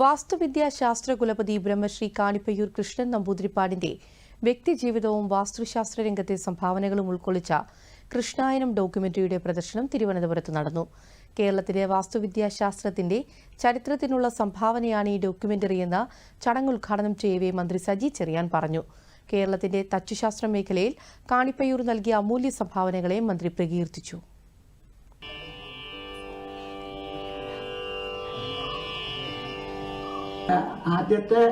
വാസ്തുവിദ്യാ ശാസ്ത്ര കുലപതി ബ്രഹ്മശ്രീ കാണിപ്പയ്യൂർ കൃഷ്ണൻ നമ്പൂതിരിപ്പാടിന്റെ വ്യക്തിജീവിതവും വാസ്തുശാസ്ത്ര രംഗത്തെ സംഭാവനകളും ഉൾക്കൊള്ളിച്ച കൃഷ്ണായനം ഡോക്യുമെന്ററിയുടെ പ്രദർശനം തിരുവനന്തപുരത്ത് നടന്നു. കേരളത്തിലെ വാസ്തുവിദ്യാശാസ്ത്രത്തിന്റെ ചരിത്രത്തിനുള്ള സംഭാവനയാണ് ഈ ഡോക്യുമെന്ററിയെന്ന് ചടങ്ങ് ഉദ്ഘാടനം ചെയ്യവേ മന്ത്രി സജി ചെറിയാൻ പറഞ്ഞു. കേരളത്തിന്റെ തച്ചുശാസ്ത്ര മേഖലയിൽ കാണിപ്പയ്യൂർ നൽകിയ അമൂല്യ സംഭാവനകളെ മന്ത്രി പ്രകീർത്തിച്ചു. ആദ്യത്തെ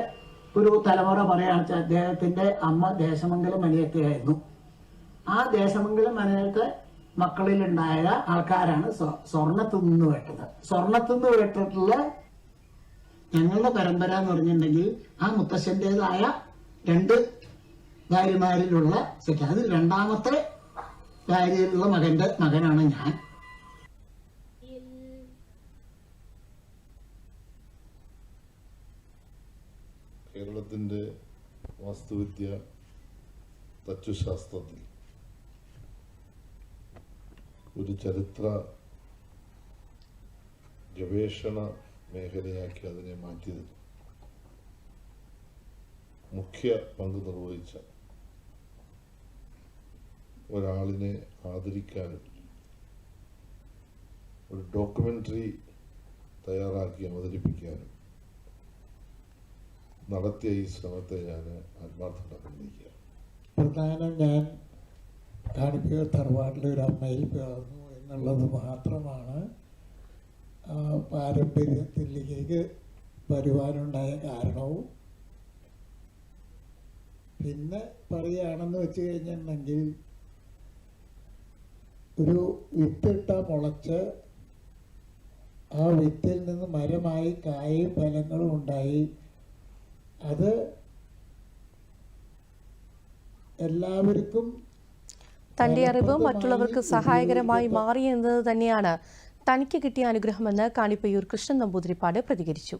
ഒരു തലമുറ പറയുകയാണെന്ന് വെച്ചാൽ അദ്ദേഹത്തിന്റെ അമ്മ ദേശമംഗലം മണിയത്തെയായിരുന്നു ആ ദേശമംഗലം മണിയത്തെ മക്കളിലുണ്ടായ ആൾക്കാരാണ് സ്വർണത്തു നിന്ന് വെട്ടത്. സ്വർണത്തു നിന്ന് വെട്ടിട്ടുള്ള ഞങ്ങളുടെ പരമ്പര എന്ന് പറഞ്ഞിട്ടുണ്ടെങ്കിൽ ആ മുത്തശ്ശന്റെതായ രണ്ട് ഭാര്യമാരിലുള്ള സെറ്റ്. അത് രണ്ടാമത്തെ ഭാര്യയിലുള്ള മകന്റെ മകനാണ് ഞാൻ. കേരളത്തിന്റെ വാസ്തുവിദ്യ തച്ചുശാസ്ത്രത്തിൽ ഒരു ചരിത്ര ഗവേഷണ മേഖലയാക്കി അതിനെ മാറ്റിയതിൽ മുഖ്യ പങ്ക് നിർവഹിച്ച ഒരാളിനെ ആദരിക്കാനും ഒരു ഡോക്യുമെന്ററി തയ്യാറാക്കി അവതരിപ്പിക്കാനും നടത്തിയ ഈ ശ്രമത്തെ ഞാൻ ആത്മാർത്ഥം അഭിനന്ദിക്കുക പ്രധാനം ഞാൻ കാണിപ്പൂർ തറവാട്ടിലെ ഒരു അമ്മയിൽ പിറന്നു എന്നുള്ളത് മാത്രമാണ് പാരമ്പര്യത്തിലേക്ക് വരുവാനുണ്ടായ കാരണവും. പിന്നെ പറയുകയാണെന്ന് വെച്ച് കഴിഞ്ഞിട്ടുണ്ടെങ്കിൽ ഒരു വിത്തിട്ട മുളച്ച് ആ വിത്തിൽ നിന്ന് മരമായി കായും ഫലങ്ങളും ഉണ്ടായി. അത് എല്ലാവർക്കും തന്റെ അറിവ് മറ്റുള്ളവർക്ക് സഹായകരമായി മാറിയെന്നത് മാറി എന്നത് തന്നെയാണ്. തനിക്ക് കിട്ടിയ അനുഗ്രഹമെന്ന് കാണിപ്പയ്യൂർ കൃഷ്ണൻ നമ്പൂതിരിപ്പാട് പ്രതികരിച്ചു.